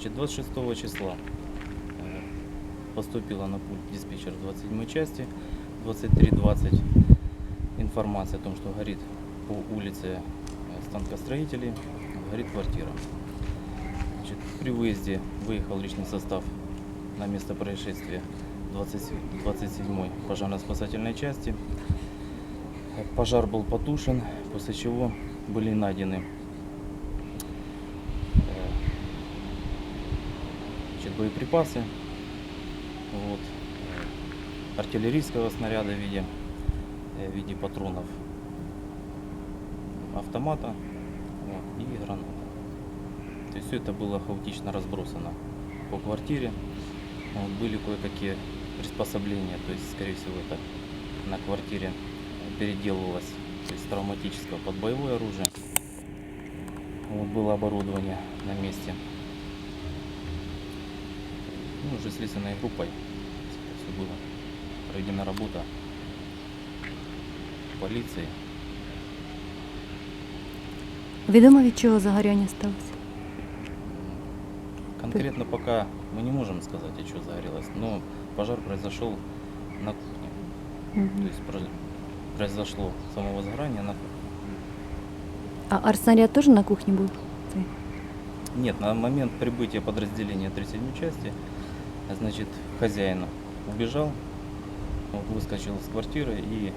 Значит, 26 числа э, поступила на пульт диспетчер 27 части 23.20 информация о том, что горит по улице э, станкостроителей, горит квартира. Значит, при выезде выехал личный состав на место происшествия 20 27 пожарно-спасательной части. Пожар был потушен, после чего были найдены э, значит, боеприпасы, вот, артиллерийского снаряда в виде, э, в виде патронов автомата вот, и граната. То есть все это было хаотично разбросано по квартире. Вот, были кое-какие приспособления, то есть, скорее всего, это на квартире переделывалось то есть, травматического под боевое оружие. Вот было оборудование на месте Ну, уже следственной группой это все было проведена работа полиции. Відомо від чого загоряння сталося? Конкретно пока мы не можем сказать, от чего загорелось, но пожар произошел на кухне. То Мгм. есть про- произошло само возгорание на кухне. А арснаряд теж на кухні був? Цей? Нет, на момент прибытия подразделения 37 части, значит, хозяин убежал, выскочил из квартиры и